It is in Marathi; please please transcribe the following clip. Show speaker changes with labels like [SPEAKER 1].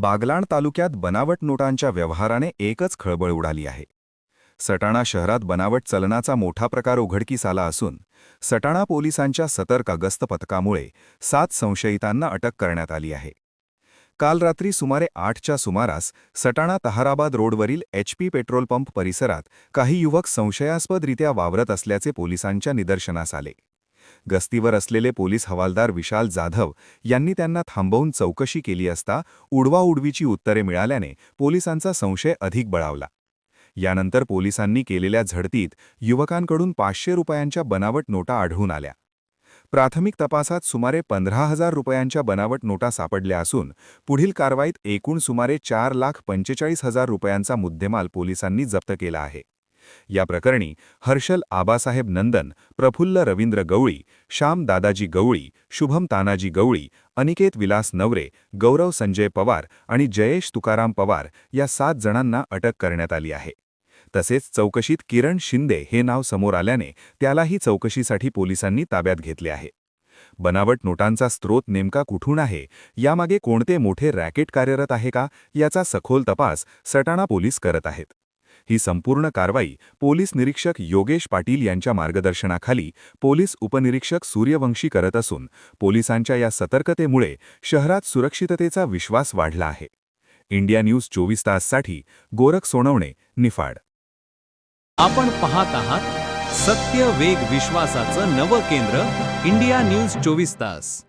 [SPEAKER 1] बागलाण तालुक्यात बनावट नोटांच्या व्यवहाराने एकच खळबळ उडाली आहे. सटाणा शहरात बनावट चलनाचा मोठा प्रकार उघडकीस आला असून सटाणा पोलिसांच्या सतर्क गस्त पथकामुळे सात संशयितांना अटक करण्यात आली आहे. काल रात्री सुमारे आठच्या सुमारास सटाणा तहाराबाद रोडवरील एचपी पेट्रोल पंप परिसरात काही युवक संशयास्पदरित्या वावरत असल्याचे पोलिसांच्या निदर्शनास आले. गस्तीवर असलेले पोलीस हवालदार विशाल जाधव यांनी त्यांना थांबवून चौकशी केली असता उडवाउडवीची उत्तरे मिळाल्याने पोलिसांचा संशय अधिक बळावला. यानंतर पोलिसांनी केलेल्या झडतीत युवकांकडून पाचशे रुपयांच्या बनावट नोटा आढळून आल्या. प्राथमिक तपासात सुमारे पंधरा हजार रुपयांच्या बनावट नोटा सापडल्या असून पुढील कारवाईत एकूण सुमारे चार लाख पंचेचाळीस हजार रुपयांचा मुद्देमाल पोलिसांनी जप्त केला आहे. या प्रकरणी हर्षल आबासाहेब नंदन प्रफुल्ल रवींद्र गवळी श्याम दादाजी गवळी शुभम तानाजी गवळी अनिकेत विलास नवरे गौरव संजय पवार आणि जयेश तुकाराम पवार या सात जणांना अटक करण्यात आली आहे. तसेच चौकशीत किरण शिंदे हे नाव समोर आल्याने त्यालाही चौकशीसाठी पोलिसांनी ताब्यात घेतले आहे. बनावट नोटांचा स्रोत नेमका कुठून आहे? यामागे कोणते मोठे रॅकेट कार्यरत आहे का? याचा सखोल तपास सटाणा पोलीस करत आहेत. ही संपूर्ण कारवाई पोलीस निरीक्षक योगेश पाटील यांच्या मार्गदर्शनाखाली पोलीस उपनिरीक्षक सूर्यवंशी करत असून पोलिसांच्या या सतर्कतेमुळे शहरात सुरक्षिततेचा विश्वास वाढला आहे. इंडिया न्यूज चोवीस ताससाठी गोरख सोनवणे निफाड.
[SPEAKER 2] आपण पाहत आहात सत्य वेग विश्वासाचं नवं केंद्र इंडिया न्यूज चोवीस तास.